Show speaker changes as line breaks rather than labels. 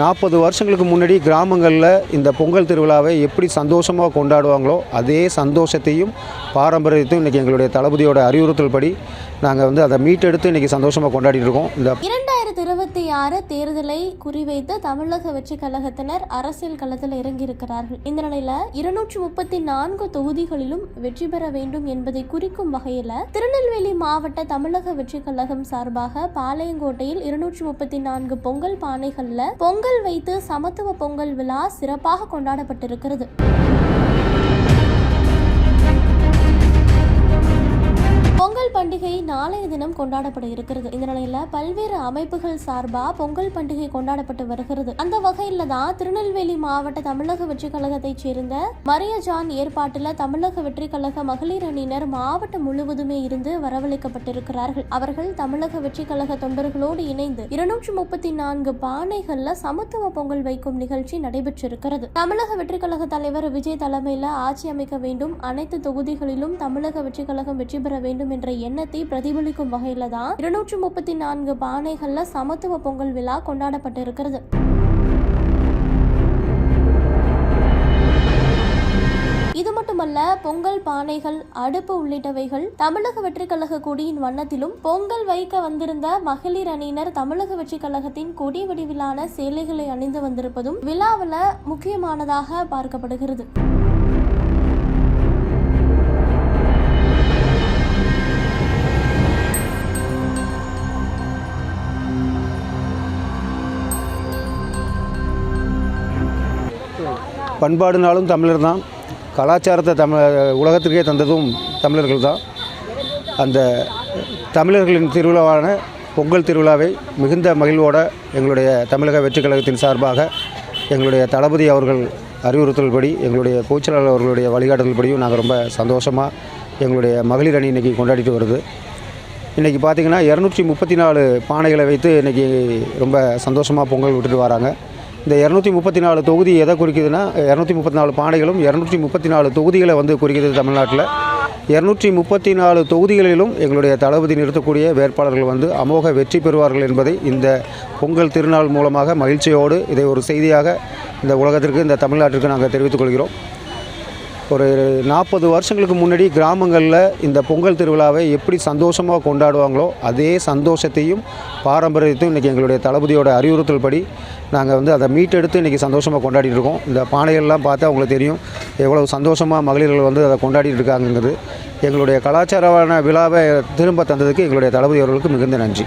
நாற்பது வருஷங்களுக்கு முன்னாடி கிராமங்களில் இந்த பொங்கல் திருவிழாவை எப்படி சந்தோஷமாக கொண்டாடுவாங்களோ அதே சந்தோஷத்தையும் பாரம்பரியத்தையும் இன்றைக்கி எங்களுடைய தளபதியோட அறிவுறுத்தல் படி நாங்கள் வந்து அதை மீட்டெடுத்து இன்றைக்கி சந்தோஷமாக கொண்டாடிட்டு இருக்கோம். இந்த
இரண்டாயிரத்தி இருபத்தி ஆறு தேர்தலை குறிவைத்து தமிழக வெற்றி கழகத்தினர் அரசியல் களத்தில் இறங்கியிருக்கிறார்கள். இந்த நிலையில இருநூற்றி முப்பத்தி நான்கு தொகுதிகளிலும் வெற்றி பெற வேண்டும் என்பதை குறிக்கும் வகையில திருநெல்வேலி மாவட்ட தமிழக வெற்றி கழகம் சார்பாக பாளையங்கோட்டையில் இருநூற்றி முப்பத்தி நான்கு பொங்கல் பானைகள்ல பொங்கல் வைத்து சமத்துவ பொங்கல் விழா சிறப்பாக கொண்டாடப்பட்டிருக்கிறது. பொங்கல் பண்டிகை நாளைய தினம் கொண்டாடப்பட இருக்கிறது. இந்த நிலையில பல்வேறு அமைப்புகள் சார்பா பொங்கல் பண்டிகை கொண்டாடப்பட்டு வருகிறது. அந்த வகையில தான் திருநெல்வேலி மாவட்ட தமிழக வெற்றி கழகத்தைச் சேர்ந்த மரிய ஜான் ஏற்பாட்டுல தமிழக வெற்றி கழக மகளிர் அணியினர் மாவட்டம் முழுவதுமே இருந்து வரவழைக்கப்பட்டிருக்கிறார்கள். அவர்கள் தமிழக வெற்றி கழக தொண்டர்களோடு இணைந்து இருநூற்றி முப்பத்தி நான்கு பானைகள்ல சமத்துவ பொங்கல் வைக்கும் நிகழ்ச்சி நடைபெற்றிருக்கிறது. தமிழக வெற்றி கழக தலைவர் விஜய் தலைமையில ஆட்சி அமைக்க வேண்டும். அனைத்து தொகுதிகளிலும் தமிழக வெற்றி கழகம் வெற்றி பெற வேண்டும் என்ற எண்ணத்தை பிரதிபலிக்கும் வகையில தான் இருநூற்று முப்பத்தி நான்கு பானைகள்ல சமத்துவ பொங்கல் விழா கொண்டாடப்பட்டிருக்கிறது. இது மட்டுமல்ல பொங்கல் பானைகள் அடுப்பு உள்ளிட்டவைகள் தமிழக வெற்றி கழக கொடியின் வண்ணத்திலும் பொங்கல் வைக்க வந்திருந்த மகளிர் அணியினர் தமிழக வெற்றி கழகத்தின் கொடி வடிவிலான சேலைகளை அணிந்து வந்திருப்பதும் விழாவில் முக்கியமானதாக பார்க்கப்படுகிறது.
பண்பாடுனாலும் தமிழர் தான். கலாச்சாரத்தை தமிழ் உலகத்திற்கே தந்ததும் தமிழர்கள் தான். அந்த தமிழர்களின் திருவிழாவான பொங்கல் திருவிழாவை மிகுந்த மகிழ்வோட எங்களுடைய தமிழக வெற்றி கழகத்தின் சார்பாக எங்களுடைய தளபதி அவர்கள் அறிவுறுத்தல்படி எங்களுடைய பொதுச்செயலாளர் அவர்களுடைய வழிகாட்டுதல்படியும் நாங்கள் ரொம்ப சந்தோஷமாக எங்களுடைய மகளிர் அணி இன்றைக்கி கொண்டாடிட்டு வருது. இன்றைக்கி பார்த்திங்கன்னா இரநூற்றி முப்பத்தி நாலு பானைகளை வைத்து இன்றைக்கி ரொம்ப சந்தோஷமாக பொங்கல் விட்டுட்டு வராங்க. இந்த இரநூத்தி முப்பத்தி நாலு தொகுதி எதை குறிக்குதுன்னா இரநூத்தி முப்பத்தி நாலு பானைகளும் இரநூற்றி முப்பத்தி நாலு தொகுதிகளை வந்து குறிக்கிறது தமிழ்நாட்டில். இரநூற்றி முப்பத்தி நாலு தொகுதிகளிலும் எங்களுடைய தளபதி நிறுத்தக்கூடிய வேட்பாளர்கள் வந்து அமோக வெற்றி பெறுவார்கள் என்பதை இந்த பொங்கல் திருநாள் மூலமாக மகிழ்ச்சியோடு இதை ஒரு செய்தியாக இந்த உலகத்திற்கு இந்த தமிழ்நாட்டிற்கு நாங்கள் தெரிவித்துக் கொள்கிறோம். ஒரு நாற்பது வருஷங்களுக்கு முன்னாடி கிராமங்களில் இந்த பொங்கல் திருவிழாவை எப்படி சந்தோஷமாக கொண்டாடுவாங்களோ அதே சந்தோஷத்தையும் பாரம்பரியத்தையும் இன்றைக்கி எங்களுடைய தளபதியோட அறிவுறுத்தல் படி நாங்கள் வந்து அதை மீட்டெடுத்து இன்றைக்கி சந்தோஷமாக கொண்டாடிட்டு இருக்கோம். இந்த பானைகள்லாம் பார்த்தா அவங்களுக்கு தெரியும் எவ்வளவு சந்தோஷமாக மகளிர்கள் வந்து அதை கொண்டாடிட்டு இருக்காங்கங்கிறது. எங்களுடைய கலாச்சாரமான விழாவை திரும்ப தந்ததுக்கு எங்களுடைய தளபதி அவர்களுக்கு மிகுந்த நன்றி.